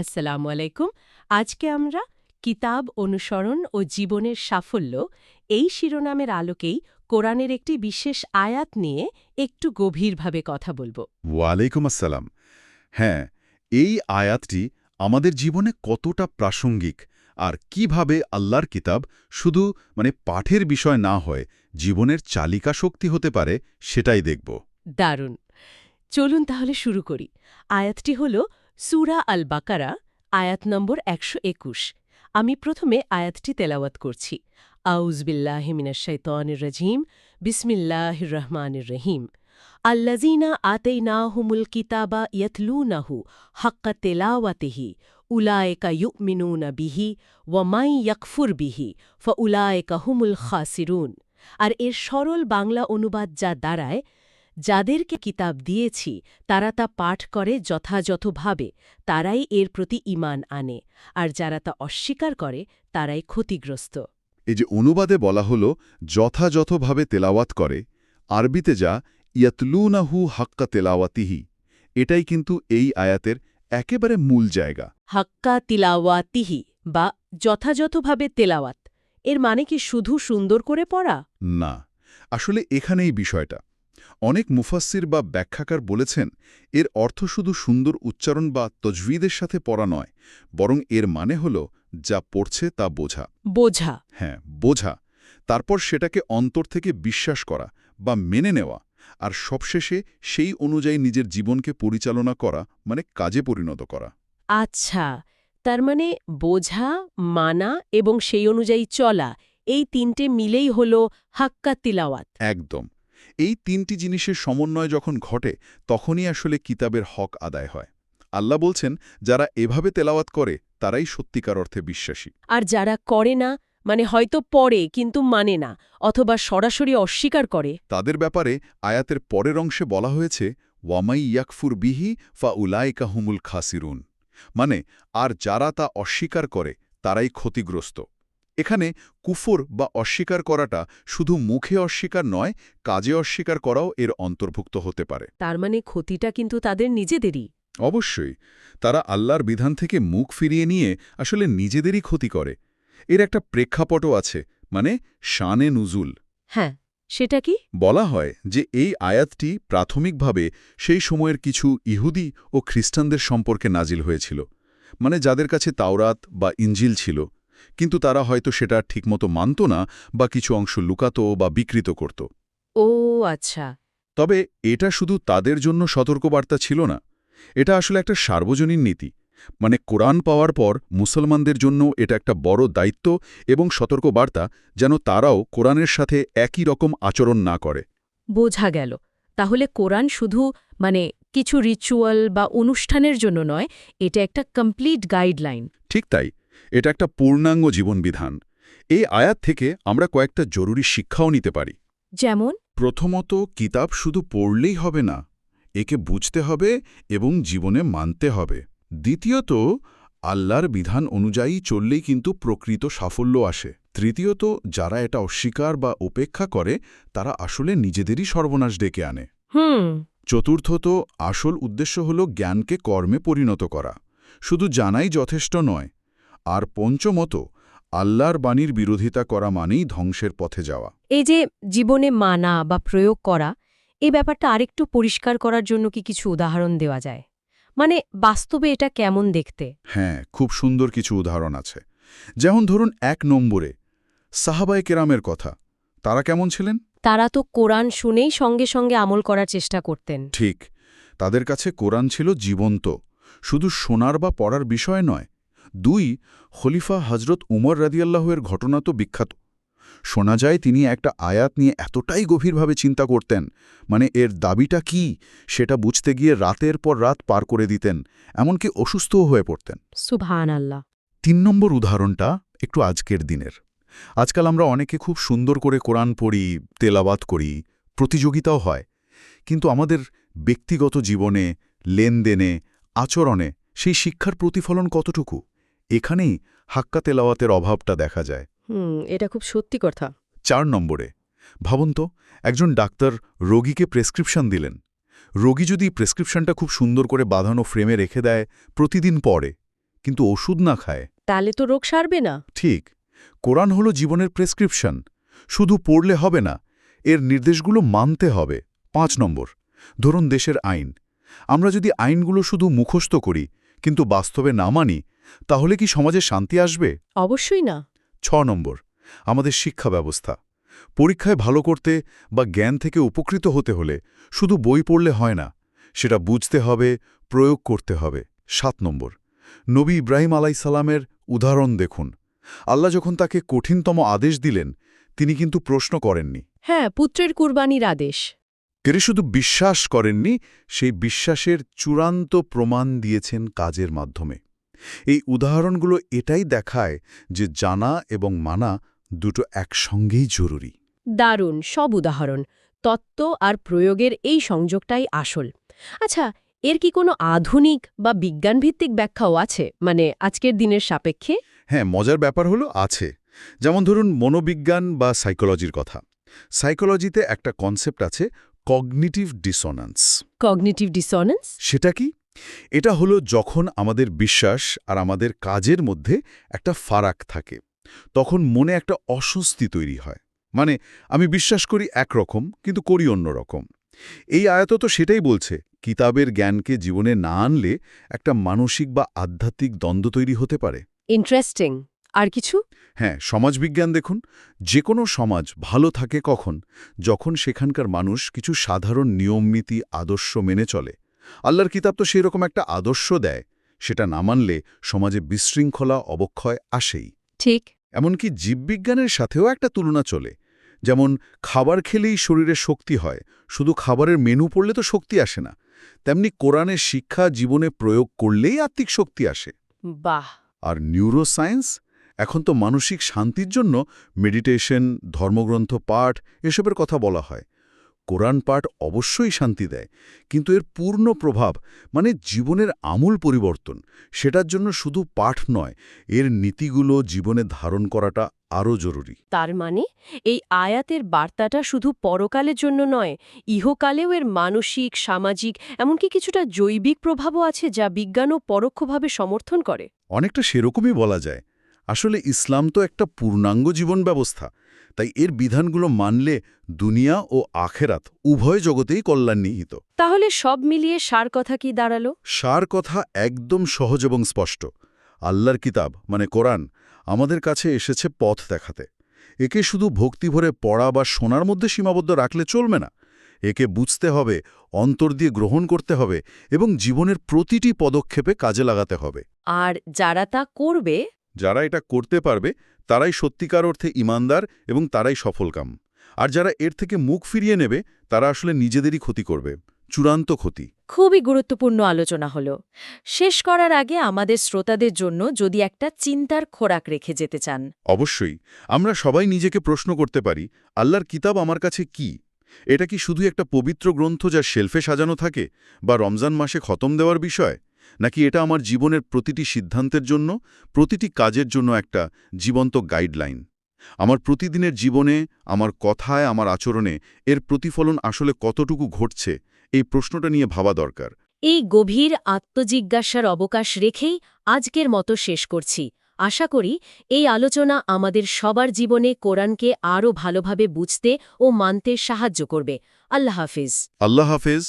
আসসালামু আলাইকুম আজকে আমরা কিতাব অনুসরণ ও জীবনের সাফল্য এই শিরোনামের আলোকেই কোরআনের একটি বিশেষ আয়াত নিয়ে একটু গভীরভাবে কথা বলব। ওয়ালাইকুম আসসালাম। হ্যাঁ এই আয়াতটি আমাদের জীবনে কতটা প্রাসঙ্গিক আর কীভাবে আল্লাহর কিতাব শুধু মানে পাঠের বিষয় না হয় জীবনের চালিকা শক্তি হতে পারে সেটাই দেখব। দারুণ। চলুন তাহলে শুরু করি। আয়াতটি হল সুরা আল বাকারা আয়াত নম্বর একশো একুশ। আমি প্রথমে আয়াতটি তেলাওয়াত করছি। আউজবিল্লাহিমিনাশাইতনির রাজিম, বিসমিল্লাহির রহমানির রহিম। আল্লাজিনা আতেইনাহুমুল কিতাবা ইয়াতলুনাহু হাক্কা তেলাওয়াতিহি উলায়েকা ইউমিনুনা বিহি ওয়ামাই ইয়াকফুর বিহি ফউলায়েকা হুমুল খাসিরুন। আর এর সরল বাংলা অনুবাদ যা দাঁড়ায় যাদেরকে কিতাব দিয়েছি তারা তা পাঠ করে যথাযথভাবে তারাই এর প্রতি ঈমান আনে আর যারা তা অস্বীকার করে তারাই ক্ষতিগ্রস্ত। এই যে অনুবাদে বলা হল যথাযথভাবে তেলাওয়াত করে আরবিতে যা ইয়াতলুনাহু হাক্কা তেলাওয়াতিহি এটাই কিন্তু এই আয়াতের একেবারে মূল জায়গা। হাক্কা তিলাওয়াতিহি বা যথাযথভাবে তেলাওয়াত এর মানে কি শুধু সুন্দর করে পড়া? না আসলে এখানেই বিষয়টা। অনেক মুফাসসির বা ব্যাখ্যাকার বলেছেন এর অর্থ শুধু সুন্দর উচ্চারণ বা তজভিদের সাথে পড়া নয় বরং এর মানে হল যা পড়ছে তা বোঝা। বোঝা। হ্যাঁ বোঝা। তারপর সেটাকে অন্তর থেকে বিশ্বাস করা বা মেনে নেওয়া আর সবশেষে সেই অনুযায়ী নিজের জীবনকে পরিচালনা করা মানে কাজে পরিণত করা। আচ্ছা তার মানে বোঝা মানা এবং সেই অনুযায়ী চলা এই তিনটে মিলেই হল হাক্কা তিলাওয়াত। একদম। এই তিনটি জিনিসের সমন্বয় যখন ঘটে তখনই আসলে কিতাবের হক আদায় হয়। আল্লাহ বলছেন যারা এভাবে তেলাওয়াত করে তারাই সত্যিকার অর্থে বিশ্বাসী। আর যারা করে না মানে হয়তো পড়ে কিন্তু মানে না অথবা সরাসরি অস্বীকার করে। তাদের ব্যাপারে আয়াতের পরের অংশে বলা হয়েছে ওয়ামাই ইয়াকফুর বিহি ফা উলাইকা হুমুল খাসিরুন। মানে আর যারা তা অস্বীকার করে তারাই ক্ষতিগ্রস্ত। এখানে কুফর বা অস্বীকার করাটা শুধু মুখে অস্বীকার নয় কাজে অস্বীকার করাও এর অন্তর্ভুক্ত হতে পারে। তার মানে ক্ষতিটা কিন্তু তাদের নিজেদেরই। অবশ্যই তারা আল্লাহর বিধান থেকে মুখ ফিরিয়ে নিয়ে আসলে নিজেদেরই ক্ষতি করে। এর একটা প্রেক্ষাপটও আছে মানে শানে নুজুল। হ্যাঁ সেটা কি? বলা হয় যে এই আয়াতটি প্রাথমিকভাবে সেই সময়ের কিছু ইহুদি ও খ্রিস্টানদের সম্পর্কে নাজিল হয়েছিল মানে যাদের কাছে তাওরাত বা ইঞ্জিল ছিল। কিন্তু তারা হয়তো সেটা ঠিকমতো মানত না বা কিছু অংশ লুকাতো বা বিকৃত করত। ও আচ্ছা। তবে এটা শুধু তাদের জন্য সতর্কবার্তা ছিল না। এটা আসলে একটা সার্বজনীন নীতি। মানে কোরআন পাওয়ার পর মুসলমানদের জন্য এটা একটা বড় দায়িত্ব এবং সতর্কবার্তা যেন তারাও কোরআনের সাথে একই রকম আচরণ না করে। বোঝা গেল। তাহলে কোরআন শুধু মানে কিছু রিচুয়াল বা অনুষ্ঠানের জন্য নয় এটা একটা কমপ্লিট গাইডলাইন ঠিক তাই। এটা একটা পূর্ণাঙ্গ জীবনবিধান। এই আয়াত থেকে আমরা কয়েকটা জরুরি শিক্ষাও নিতে পারি। যেমন? প্রথমত কিতাব শুধু পড়লেই হবে না একে বুঝতে হবে এবং জীবনে মানতে হবে। দ্বিতীয়ত আল্লাহর বিধান অনুযায়ী চললেই কিন্তু প্রকৃত সাফল্য আসে। তৃতীয়ত যারা এটা অস্বীকার বা উপেক্ষা করে তারা আসলে নিজেদেরই সর্বনাশ ডেকে আনে। হুম। চতুর্থত আসল উদ্দেশ্য হল জ্ঞানকে কর্মে পরিণত করা। শুধু জানাই যথেষ্ট নয় আর পঞ্চমত আল্লাহর বাণীর বিরোধিতা করা মানেই ধ্বংসের পথে যাওয়া। এই যে জীবনে মানা বা প্রয়োগ করা এই ব্যাপারটা আরেকটু পরিষ্কার করার জন্য কি কিছু উদাহরণ দেওয়া যায়? মানে বাস্তবে এটা কেমন দেখতে? হ্যাঁ খুব সুন্দর কিছু উদাহরণ আছে। যেমন ধরুন এক নম্বরে সাহাবায় কেরামের কথা তারা কেমন ছিলেন? তারা তো কোরআন শুনেই সঙ্গে সঙ্গে আমল করার চেষ্টা করতেন। ঠিক তাদের কাছে কোরআন ছিল জীবন্ত শুধু শোনার বা পড়ার বিষয় নয় দুই খলিফা হজরত উমর রাদিয়াল্লাহের ঘটনা তো বিখ্যাত। শোনা যায় তিনি একটা আয়াত নিয়ে এতটাই গভীরভাবে চিন্তা করতেন মানে এর দাবিটা কি সেটা বুঝতে গিয়ে রাতের পর রাত পার করে দিতেন এমনকি অসুস্থও হয়ে পড়তেন। সুবহান আল্লাহ তিন নম্বর উদাহরণটা একটু আজকের দিনের। আজকাল আমরা অনেকে খুব সুন্দর করে কোরআন পড়ি তেলাবাত করি প্রতিযোগিতাও হয় কিন্তু আমাদের ব্যক্তিগত জীবনে লেনদেনে আচরণে সেই শিক্ষার প্রতিফলন কতটুকু? এখানেই হাক্কা তেলাওয়াতের অভাবটা দেখা যায়। হুম এটা খুব সত্যি কথা। চার নম্বরে ভাবুন তো একজন ডাক্তার রোগীকে প্রেসক্রিপশন দিলেন। রোগী যদি প্রেসক্রিপশনটা খুব সুন্দর করে বাঁধানো ফ্রেমে রেখে দেয় প্রতিদিন পড়ে কিন্তু ওষুধ না খায়। তাহলে তো রোগ সারবে না। ঠিক কোরআন হলো জীবনের প্রেসক্রিপশন শুধু পড়লে হবে না এর নির্দেশগুলো মানতে হবে। পাঁচ নম্বর ধরুন দেশের আইন আমরা যদি আইনগুলো শুধু মুখস্থ করি কিন্তু বাস্তবে না মানি তাহলে কি সমাজে শান্তি আসবে? অবশ্যই না। ছ নম্বর আমাদের শিক্ষা ব্যবস্থা। পরীক্ষায় ভালো করতে বা জ্ঞান থেকে উপকৃত হতে হলে শুধু বই পড়লে হয় না সেটা বুঝতে হবে প্রয়োগ করতে হবে। সাত নম্বর নবী ইব্রাহিম আলাইসাল্লামের উদাহরণ দেখুন। আল্লাহ যখন তাকে কঠিনতম আদেশ দিলেন তিনি কিন্তু প্রশ্ন করেননি। হ্যাঁ পুত্রের কুরবানির আদেশ। তিনি শুধু বিশ্বাস করেননি সেই বিশ্বাসের চূড়ান্ত প্রমাণ দিয়েছেন কাজের মাধ্যমে। এই উদাহরণগুলো এটাই দেখায় যে জানা এবং মানা দুটো একসঙ্গেই জরুরি। দারুণ সব উদাহরণ। তত্ত্ব আর প্রয়োগের এই সংযোগটাই আসল। আচ্ছা এর কি কোনো আধুনিক বা বিজ্ঞানভিত্তিক ব্যাখ্যাও আছে? মানে আজকের দিনের সাপেক্ষে? হ্যাঁ মজার ব্যাপার হলো আছে। যেমন ধরুন মনোবিজ্ঞান বা সাইকোলজির কথা। সাইকোলজিতে একটা কনসেপ্ট আছে কগনিটিভ ডিসোনান্স। কগনিটিভ ডিসঅনেন্স সেটা কি? এটা হলো যখন আমাদের বিশ্বাস আর আমাদের কাজের মধ্যে একটা ফারাক থাকে। তখন মনে একটা অস্বস্তি তৈরি হয়। মানে আমি বিশ্বাস করি একরকম কিন্তু করি অন্য রকম এই আয়ত তো সেটাই বলছে কিতাবের জ্ঞানকে জীবনে না আনলে একটা মানসিক বা আধ্যাত্মিক দ্বন্দ্ব তৈরি হতে পারে। ইন্টারেস্টিং আর কিছু? হ্যাঁ সমাজবিজ্ঞান দেখুন। যে কোনো সমাজ ভালো থাকে কখন? যখন সেখানকার মানুষ কিছু সাধারণ নিয়মনীতি আদর্শ মেনে চলে। আল্লাহর কিতাব তো সেই রকম একটা আদর্শ দেয়। সেটা না মানলে সমাজে বিশৃঙ্খলা অবক্ষয় আসেই। ঠিক। এমনকি জীববিজ্ঞানের সাথেও একটা তুলনা চলে। যেমন খাবার খেলেই শরীরে শক্তি হয়। শুধু খাবারের মেনু পড়লে তো শক্তি আসে না। তেমনি কোরআনের শিক্ষা জীবনে প্রয়োগ করলেই আত্মিক শক্তি আসে। বাহ! আর নিউরোসায়েন্স এখন তো মানসিক শান্তির জন্য মেডিটেশন ধর্মগ্রন্থ পাঠ এসবের কথা বলা হয়। কোরআন পাঠ অবশ্যই শান্তি দেয় কিন্তু এর পূর্ণ প্রভাব মানে জীবনের আমূল পরিবর্তন সেটার জন্য শুধু পাঠ নয় এর নীতিগুলো জীবনে ধারণ করাটা আরও জরুরি। তার মানে এই আয়াতের বার্তাটা শুধু পরকালের জন্য নয় ইহকালেও এর মানসিক সামাজিক এমনকি কিছুটা জৈবিক প্রভাবও আছে যা বিজ্ঞানও পরোক্ষভাবে সমর্থন করে। অনেকটা সেরকমই বলা যায় আসলে ইসলাম তো একটা পূর্ণাঙ্গ জীবন ব্যবস্থা তাই এর বিধানগুলো মানলে দুনিয়া ও আখেরাত উভয় জগতেই কল্যাণ নিহিত। তাহলে সব মিলিয়ে সার কথা কি দাঁড়াল? সার কথা একদম সহজ এবং স্পষ্ট। আল্লাহর কিতাব মানে কোরআন আমাদের কাছে এসেছে পথ দেখাতে। একে শুধু ভক্তিভরে পড়া বা শোনার মধ্যে সীমাবদ্ধ রাখলে চলবে না। একে বুঝতে হবে অন্তর দিয়ে গ্রহণ করতে হবে এবং জীবনের প্রতিটি পদক্ষেপে কাজে লাগাতে হবে। আর যারা তা করবে যারা এটা করতে পারবে তারাই সত্যিকার অর্থে ইমানদার এবং তারাই সফলকাম। আর যারা এর থেকে মুখ ফিরিয়ে নেবে তারা আসলে নিজেদেরই ক্ষতি করবে। চূড়ান্ত ক্ষতি। খুবই গুরুত্বপূর্ণ আলোচনা হল। শেষ করার আগে আমাদের শ্রোতাদের জন্য যদি একটা চিন্তার খোরাক রেখে যেতে চান। অবশ্যই। আমরা সবাই নিজেকে প্রশ্ন করতে পারি আল্লাহর কিতাব আমার কাছে কি? এটা কি শুধু একটা পবিত্র গ্রন্থ যা শেলফে সাজানো থাকে বা রমজান মাসে খতম দেওয়ার বিষয়? নাকি এটা আমার জীবনের প্রতিটি সিদ্ধান্তের জন্য প্রতিটি কাজের জন্য একটা জীবন্ত গাইডলাইন? আমার প্রতিদিনের জীবনে আমার কথায় আমার আচরণে এর প্রতিফলন আসলে কতটুকু ঘটছে এই প্রশ্নটা নিয়ে ভাবা দরকার। এই গভীর আত্মজিজ্ঞাসার অবকাশ রেখেই আজকের মতো শেষ করছি। আশা করি এই আলোচনা আমাদের সবার জীবনে কোরআনকে আরও ভালোভাবে বুঝতে ও মানতে সাহায্য করবে। আল্লাহ হাফিজ। আল্লাহ হাফেজ।